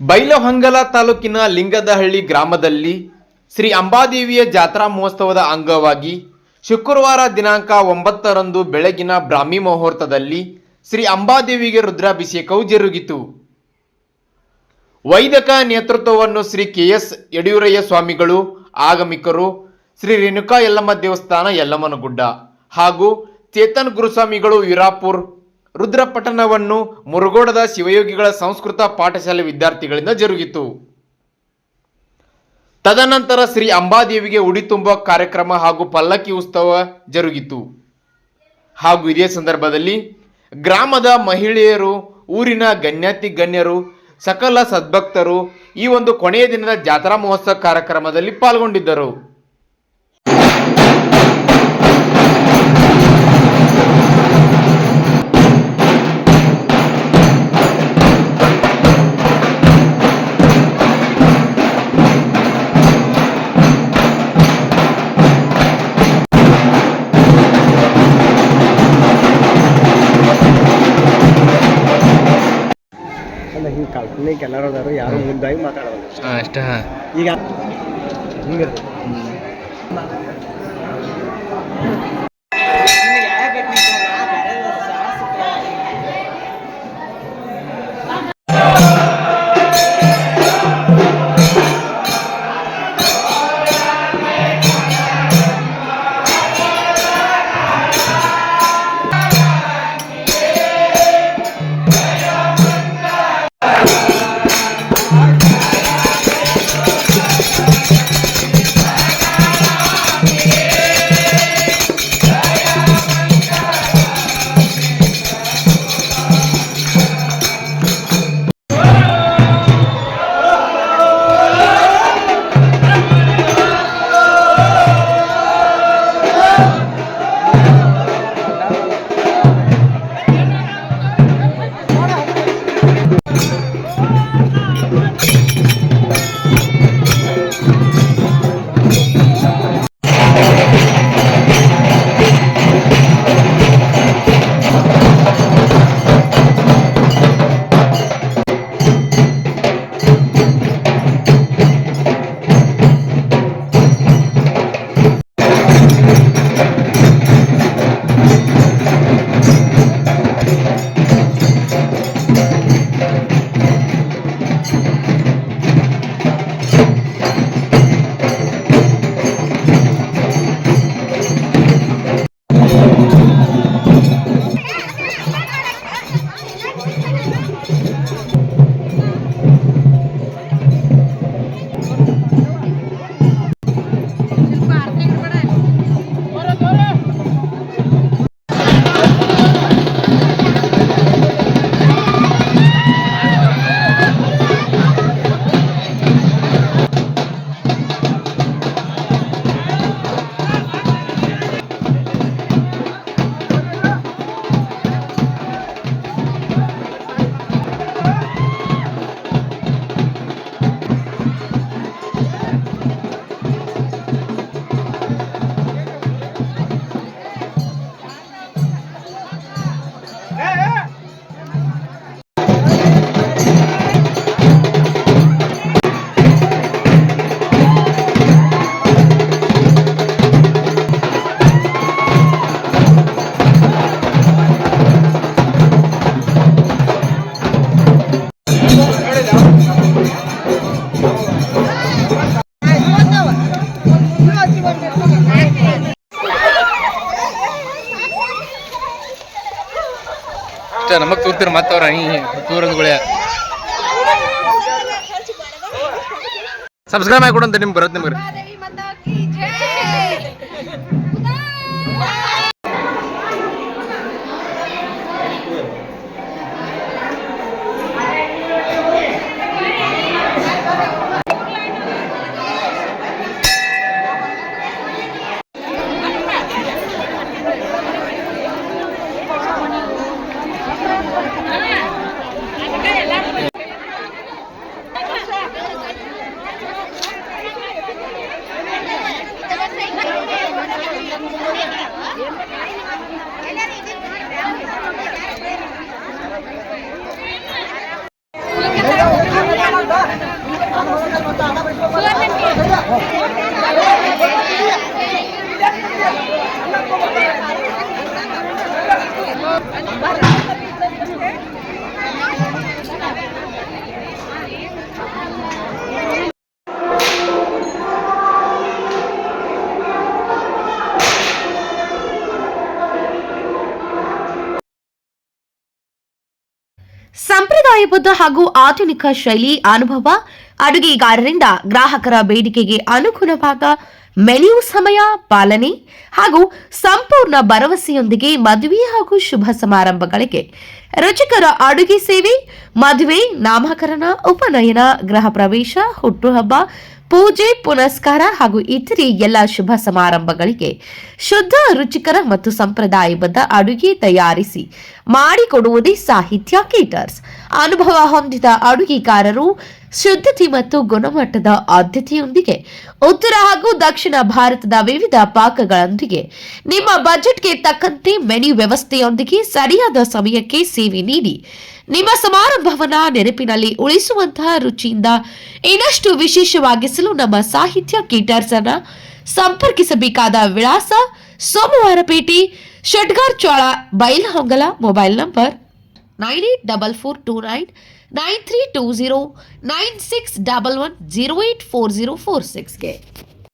ಬೈಲಹೊಂಗಲ ತಾಲೂಕಿನ ಲಿಂಗದಹಳ್ಳಿ ಗ್ರಾಮದಲ್ಲಿ ಶ್ರೀ ಅಂಬಾದೇವಿಯ ಜಾತ್ರಾ ಮಹೋತ್ಸವದ ಅಂಗವಾಗಿ ಶುಕ್ರವಾರ ದಿನಾಂಕ ಒಂಬತ್ತರಂದು ಬೆಳಗಿನ ಬ್ರಾಹ್ಮಿ ಮುಹೂರ್ತದಲ್ಲಿ ಶ್ರೀ ಅಂಬಾದೇವಿಗೆ ರುದ್ರಾಭಿಷೇಕವು ಜರುಗಿತು. ವೈದಕ ನೇತೃತ್ವವನ್ನು ಶ್ರೀ ಕೆ ಎಸ್ ಯಡಿಯೂರಯ್ಯ ಸ್ವಾಮಿಗಳು, ಆಗಮಿಕರು ಶ್ರೀ ರೇಣುಕಾ ಯಲ್ಲಮ್ಮ ದೇವಸ್ಥಾನ ಯಲ್ಲಮ್ಮನಗುಡ್ಡ ಹಾಗೂ ಚೇತನ್ ಗುರುಸ್ವಾಮಿಗಳು ವೀರಾಪುರ್ ರುದ್ರಪಠಣವನ್ನು ಮುರುಗೋಡದ ಶಿವಯೋಗಿಗಳ ಸಂಸ್ಕೃತ ಪಾಠಶಾಲೆ ವಿದ್ಯಾರ್ಥಿಗಳಿಂದ ಜರುಗಿತು. ತದನಂತರ ಶ್ರೀ ಅಂಬಾದೇವಿಗೆ ಉಡಿ ತುಂಬುವ ಕಾರ್ಯಕ್ರಮ ಹಾಗೂ ಪಲ್ಲಕ್ಕಿ ಉತ್ಸವ ಜರುಗಿತು. ಹಾಗೂ ಇದೇ ಸಂದರ್ಭದಲ್ಲಿ ಗ್ರಾಮದ ಮಹಿಳೆಯರು, ಊರಿನ ಗಣ್ಯಾತಿ ಗಣ್ಯರು, ಸಕಲ ಸದ್ಭಕ್ತರು ಈ ಒಂದು ಕೊನೆಯ ದಿನದ ಜಾತ್ರಾ ಮಹೋತ್ಸವ ಕಾರ್ಯಕ್ರಮದಲ್ಲಿ ಪಾಲ್ಗೊಂಡಿದ್ದರು. ಅಲ್ಲ ಹಿಂಗೆ ಕಾಲ್ಪನಿಕ ಎಲ್ಲರೂ ಅದಾರು ಯಾರು ಮುಂದಾಗಿ ಮಾತಾಡೋದು ಅಷ್ಟೇ ಈಗ ಹಿಂಗೆ ನಮಗ್ ತೂರ್ತಿರ ಮತ್ತವ್ರ? ತೂರದ್ಗಳೇ ಸಬ್ಸ್ಕ್ರೈಬ್ ಮಾಡಿ ಕೊಡಂತ ನಿಮ್ಗೆ ಬರುತ್ತೆ ನಿಮ್ಗೆ. ಸಂಪ್ರದಾಯಬದ್ಧ ಹಾಗೂ ಆಧುನಿಕ ಶೈಲಿ ಅನುಭವ ಅಡುಗೆಗಾರರಿಂದ ಗ್ರಾಹಕರ ಬೇಡಿಕೆಗೆ ಅನುಗುಣವಾದ ಮೆನ್ಯೂ ಸಮಯ ಪಾಲನೆ ಹಾಗೂ ಸಂಪೂರ್ಣ ಭರವಸೆಯೊಂದಿಗೆ ಮದುವೆ ಹಾಗೂ ಶುಭ ಸಮಾರಂಭಗಳಿಗೆ ರುಚಿಕರ ಅಡುಗೆ ಸೇವೆ, ಮದುವೆ, ನಾಮಕರಣ, ಉಪನಯನ, ಗೃಹ ಪ್ರವೇಶ, ಹುಟ್ಟುಹಬ್ಬ ಪೂಜೆ, ಪುನಸ್ಕಾರ ಹಾಗೂ ಇತರೆ ಎಲ್ಲ ಶುಭ ಸಮಾರಂಭಗಳಿಗೆ ಶುದ್ಧ, ರುಚಿಕರ ಮತ್ತು ಸಂಪ್ರದಾಯಬದ್ಧ ಅಡುಗೆ ತಯಾರಿಸಿ ಮಾಡಿಕೊಡುವುದೇ ಸಾಹಿತ್ಯ ಕೇಟರ್ಸ್ ಅನುಭವ ಹೊಂದಿದ ಅಡುಗೆಗಾರರು ಶುದ್ಧತೆ ಮತ್ತು ಗುಣಮಟ್ಟದ ಆದ್ಯತೆಯೊಂದಿಗೆ ಉತ್ತರ ಹಾಗೂ ದಕ್ಷಿಣ ಭಾರತದ ವಿವಿಧ ಪಾಕಗಳೊಂದಿಗೆ ನಿಮ್ಮ ಬಜೆಟ್ಗೆ ತಕ್ಕಂತೆ ಮೆನು ವ್ಯವಸ್ಥೆಯೊಂದಿಗೆ ಸರಿಯಾದ ಸಮಯಕ್ಕೆ ಸೇವೆ ನೀಡಿ ನಿಮ್ಮ ಸಮಾರಂಭವನ್ನ ನೆನಪಿನಲ್ಲಿ ಉಳಿಸುವಂತಹ ರುಚಿಯಿಂದ ಇನ್ನಷ್ಟು ವಿಶೇಷವಾಗಿಸಲು ನಮ್ಮ ಸಾಹಿತ್ಯ ಕೇಟರ್ಸ್ ಅನ್ನ ಸಂಪರ್ಕಿಸಬೇಕಾದ ವಿಳಾಸ ಸೋಮವಾರಪೇಟೆ ಷಡ್ಗಾರ್ Chola Bailhongal mobile number nine eight double four two nine nine three two zero nine six double one zero eight four zero four ಸಿಕ್ಸ್ಗೆ